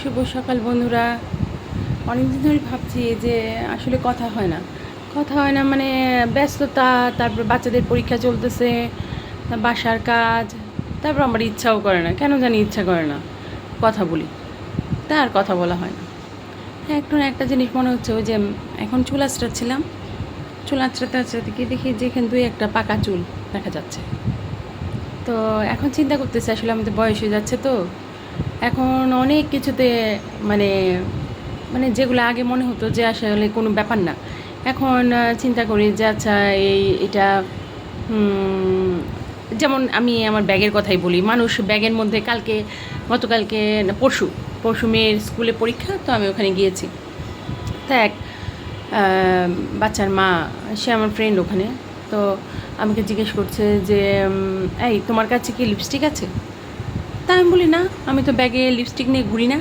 শুভ সকাল বন্ধুরা। অনেকদিন ধরে ভাবছি যে আসলে কথা হয় না। কথা হয় না মানে ব্যস্ততা, তারপর বাচ্চাদের পরীক্ষা চলতেছে বাসার কাজ, তারপর আমার ইচ্ছাও করে না। কেন জানি ইচ্ছা করে না। কথা বলি। তা আর কথা বলা হয় না। হ্যাঁ একটু একটা জিনিস মনে হচ্ছে ওই যে এখন চুল আঁচড়াচ্ছিলাম। চুল আঁচড়াতে আঁচড়াতে গিয়ে দেখি যে এখানে দুই একটা পাকা চুল দেখা যাচ্ছে। তো এখন চিন্তা করতেছি আসলে আমাদের বয়স হয়ে যাচ্ছে তো। এখন অনেক কিছুতে মানে মানে যেগুলো আগে মনে হতো যে আসলে কোনো ব্যাপার না। এখন চিন্তা করি যে আচ্ছা এই, এটা যেমন আমি আমার ব্যাগের কথাই বলি, মানুষ ব্যাগের মধ্যে কালকে, গতকালকে পরশু পরশু মেয়ের স্কুলে পরীক্ষা, তো আমি ওখানে গিয়েছি। তা এক বাচ্চার মা, সে আমার ফ্রেন্ড ওখানে, তো আমাকে জিজ্ঞেস করছে যে এই তোমার কাছে কি লিপস্টিক আছে? তা আমি বলি না, আমি তো ব্যাগে লিপস্টিক নিয়ে ঘুরি না।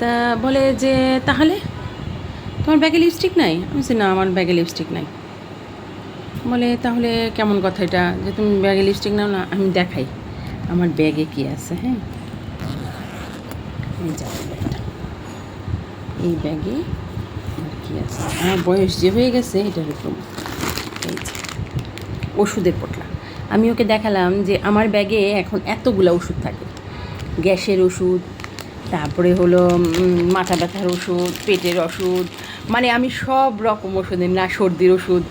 তা বলে যে, তাহলে? তোমার ব্যাগে লিপস্টিক নাই? আমি বলছি, না, আমার ব্যাগে লিপস্টিক নাই। বলে, তাহলে কেমন কথা এটা? যে তুমি ব্যাগে লিপস্টিক নাও না, আমি দেখাই আমার ব্যাগে কি আছে হ্যাঁ? এই ব্যাগে আর কি আছে? আমার বয়স যে হয়ে গেছে, এটার উপর। ওষুধের পোটলা। আমি ওকে দেখালাম যে আমার ব্যাগে এখন এতগুলো ওষুধ থাকে। গ্যাসের ওষুধ, তারপরে হলো মাথা ব্যথার ওষুধ, পেটের ওষুধ মানে আমি সব রকম ওষুধ না, সর্দির ওষুধ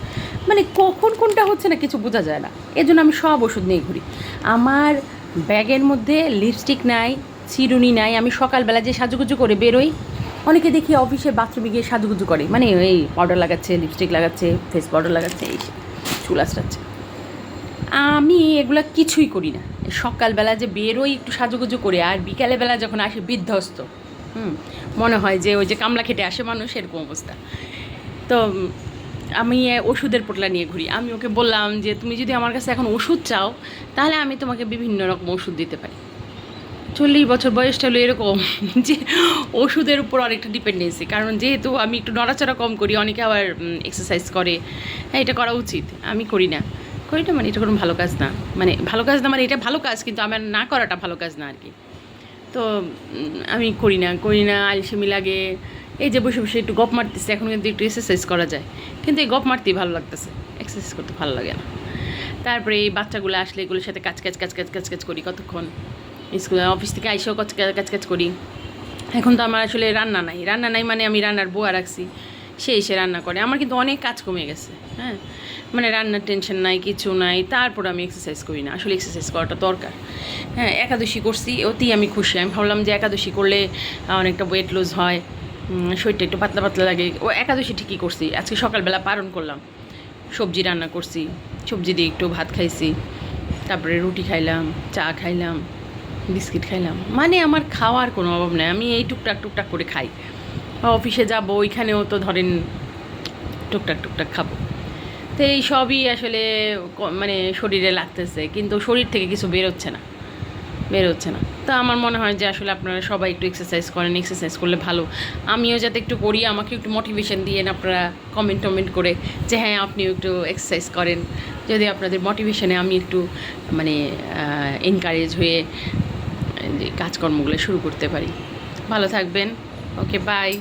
মানে কখন কোনটা হচ্ছে না কিছু বোঝা যায় না। এর জন্য আমি সব ওষুধ নিয়ে ঘুরি। আমার ব্যাগের মধ্যে লিপস্টিক নাই, চিরুনি নাই, আমি সকালবেলা যে সাজুগুজু করে বেরোই, অনেকে দেখি অফিসে বাথরুমে গিয়ে সাজুগুজু করে মানে এই পাউডার লাগাচ্ছে লিপস্টিক লাগাচ্ছে ফেস পাউডার লাগাচ্ছে, এই চুল আঁচড়াচ্ছে। আমি এগুলো কিছুই করি না। সকালবেলা যে বেরোই একটু সাজুগুজু করে, আর বিকালবেলা যখন আসে বিধ্বস্ত, হুম, মনে হয় যে ওই যে কামলা খেটে আসে মানুষ, এরকম অবস্থা। তো, আমি ওষুধের পোটলা নিয়ে ঘুরি। আমি ওকে বললাম যে, তুমি যদি আমার কাছে এখন ওষুধ চাও, তাহলে আমি তোমাকে বিভিন্ন রকম ওষুধ দিতে পারি। চল্লিশ বছর বয়সটা হলো এরকম যে ওষুধের উপর অনেকটা ডিপেন্ডেন্সি কারণ যেহেতু আমি একটু নড়াচড়া কম করি, অনেকে আবার এক্সারসাইজ করে। হ্যাঁ এটা করা উচিত। আমি করি না। করি না মানে এটা কোনো ভালো কাজ না। মানে ভালো কাজ না মানে এটা ভালো কাজ, কিন্তু আমার না করাটা ভালো কাজ না আর কি তো আমি করি না করি না, আলসেমি লাগে। এই যে বসে বসে একটু গপ মারতেছে, এখন কিন্তু একটু এক্সারসাইজ করা যায়। কিন্তু এই গপ মারতেই ভালো লাগতেছে এক্সারসাইজ করতে ভালো লাগে না। তারপরে এই বাচ্চাগুলো আসলে এগুলোর সাথে কাজ কাজ কাজ কাজ কাজ কাজ করি কতক্ষণ? স্কুল, অফিস থেকে আইসেও কাজ কাজ কাজ করি। এখন তো আমার আসলে রান্না নাই। রান্না নাই মানে আমি রান্নার বোয়া রাখছি। সে এসে রান্না করে। আমার কিন্তু অনেক কাজ কমে গেছে হ্যাঁ? মানে রান্নার টেনশন নাই, কিছু নাই, তারপর আমি এক্সারসাইজ করি না। আসলে এক্সারসাইজ করাটা দরকার হ্যাঁ? একাদশী করছি, অতি আমি খুশি। আমি ভাবলাম যে একাদশী করলে অনেকটা ওয়েট লুজ হয় শরীরটা একটু পাতলা পাতলা লাগে। ও একাদশী ঠিকই করছি। আজকে সকালবেলা পালন করলাম। সবজি রান্না করছি, সবজি দিয়ে একটু ভাত খাইছি, তারপরে রুটি খাইলাম, চা খাইলাম, বিস্কিট খাইলাম। মানে আমার খাওয়ার কোনো অভাব নেই। আমি এই টুকটাক টুকটাক করে খাই। অফিসে যাব, ওইখানেও তো ধরেন টুকটাক টুকটাক খাব। তো এই সবই আসলে মানে শরীরে লাগতেছে, কিন্তু শরীর থেকে কিছু বেরোচ্ছে না বেরোচ্ছে না। তো আমার মনে হয় যে আসলে আপনারা সবাই একটু এক্সারসাইজ করেন এক্সারসাইজ করলে ভালো। আমিও যাতে একটু করি, আমাকে একটু মোটিভেশন দিয়েন আপনারা কমেন্ট টমেন্ট করে যে হ্যাঁ আপনিও একটু এক্সারসাইজ করেন। যদি আপনাদের মোটিভেশনে আমি একটু মানে এনকারেজ হয়ে কাজকর্মগুলো শুরু করতে পারি। ভালো থাকবেন। Okay bye